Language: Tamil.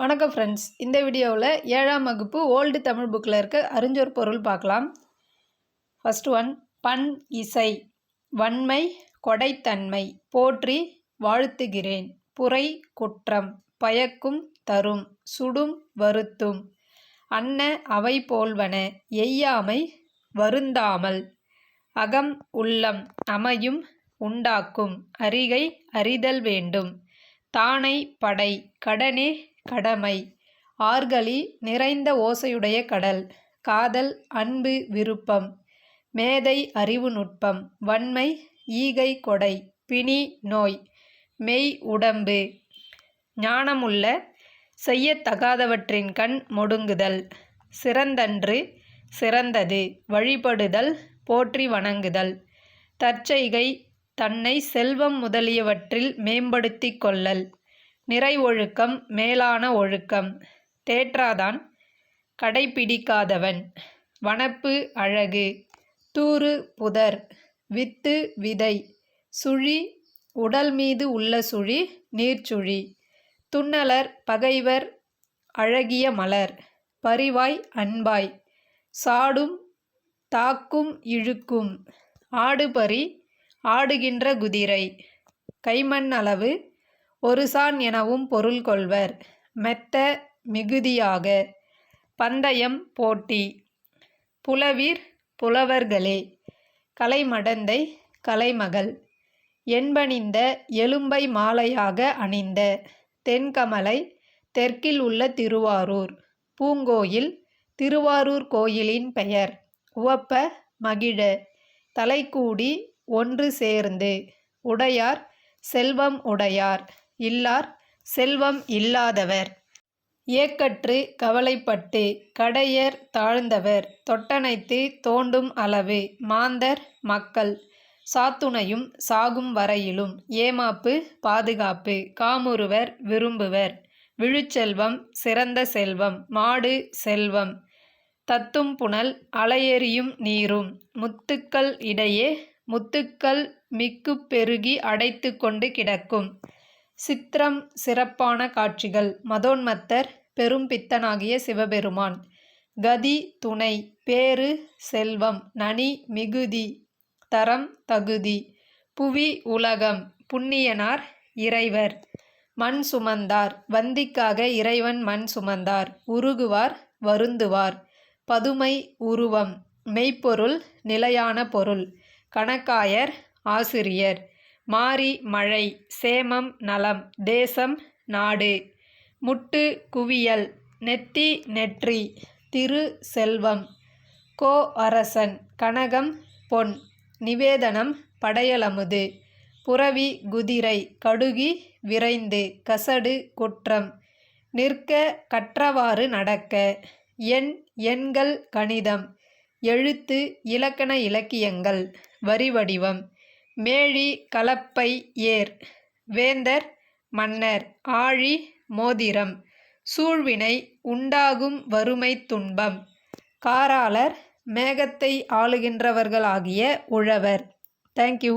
வணக்கம் ஃப்ரெண்ட்ஸ் இந்த வீடியோவில் ஏழாம் வகுப்பு ஓல்டு தமிழ் புக்கில் இருக்க அறிஞ்சொரு பொருள் பார்க்கலாம். ஃபர்ஸ்ட் ஒன் பண் இசை. வன்மை கொடைத்தன்மை. போற்றி வாழ்த்துகிறேன். புரை குற்றம். பயக்கும் தரும். சுடும் வருத்தும். அன்ன அவை போல்வன. எய்யாமை வருந்தாமல். அகம் உள்ளம். அமையும் உண்டாக்கும். அறிகை அறிதல் வேண்டும். தானை படை. கடனே கடமை. ஆர்கலி நிறைந்த ஓசையுடைய கடல். காதல் அன்பு விருப்பம். மேதை அறிவு நுட்பம். வன்மை ஈகை கொடை. பிணி நோய். மெய் உடம்பு. ஞானமுள்ள செய்யத்தகாதவற்றின் கண் மொடுங்குதல். சிறந்தன்று சிறந்தது. வழிபடுதல் போற்றி வணங்குதல். தற்செய்கை தன்னை செல்வம் முதலியவற்றில் மேம்படுத்தி கொள்ளல். நிறை ஒழுக்கம் மேலான ஒழுக்கம். தேற்றாதான் கடைப்பிடிக்காதவன் வனப்பு அழகு. தூறு புதர். வித்து விதை. சுழி உடல் மீது உள்ள சுழி நீர்ச்சுழி. துண்ணலர் பகைவர் அழகிய மலர். பரிவாய் அன்பாய். சாடும் தாக்கும் இழுக்கும். ஆடுபரி ஆடுகின்ற குதிரை. கைமண் அளவு ஒரு சான் எனவும் பொருள் கொள்வர். மெத்த மிகுதியாக. பந்தயம் போட்டி. புலவீர் புலவர்களே. கலைமடந்தை கலைமகள். என்பணிந்த எலும்பை மாலையாக அணிந்த தென்கமலை தெற்கில் உள்ள திருவாரூர். பூங்கோயில் திருவாரூர் கோயிலின் பெயர். உவப்ப மகிழ. தலைக்கூடி ஒன்று சேர்ந்து. உடையார் செல்வம் உடையார். இல்லார் செல்வம் இல்லாதவர். ஏக்கற்று கவலைப்பட்டு கடையர் தாழ்ந்தவர். தொட்டனைத்து தோண்டும் அளவு மாந்தர் மக்கள். சாத்துணையும் சாகும் வரையிலும் ஏமாப்பு பாதுகாப்பு காமுறுவர் விரும்புவர். விழுச்செல்வம் சிறந்த செல்வம் மாடு செல்வம். தத்தும் புனல் அலையெறியும் நீரும். முத்துக்கள் இடையே முத்துக்கள் மிக்கு பெருகி அடைத்து கொண்டு கிடக்கும். சித்திரம் சிறப்பான காட்சிகள். மதோன்மத்தர் பெரும் பித்தனாகிய சிவபெருமான். கதி துணை பேரு செல்வம் நனி மிகுதி தரம் தகுதி. புவி உலகம் புண்ணியனார் இறைவர். மண் சுமந்தார் வந்திக்காக இறைவன் மண் சுமந்தார். உருகுவார் வருந்துவார். பதுமை உருவம் மெய்ப்பொருள் நிலையான பொருள். கணக்காயர் ஆசிரியர். மாரி மழை சேமம் நலம் தேசம் நாடு. முட்டு குவியல் நெத்தி நெற்றி திரு செல்வம். கோ அரசன் கனகம் பொன். நிவேதனம் படையலமுது. புறவி குதிரை கடுகி விரைந்து கசடு குற்றம். நிற்க கற்றவாறு நடக்க. எண் எண்கள் கணிதம். எழுத்து இலக்கண இலக்கியங்கள். வரிவடிவம் மேழி கலப்பை ஏர் வேந்தர் மன்னர் ஆழி மோதிரம் சூழ்வினை உண்டாகும் வறுமை துன்பம் காராளர் மேகத்தை ஆளுகின்றவர்களாகிய உழவர். தேங்க்யூ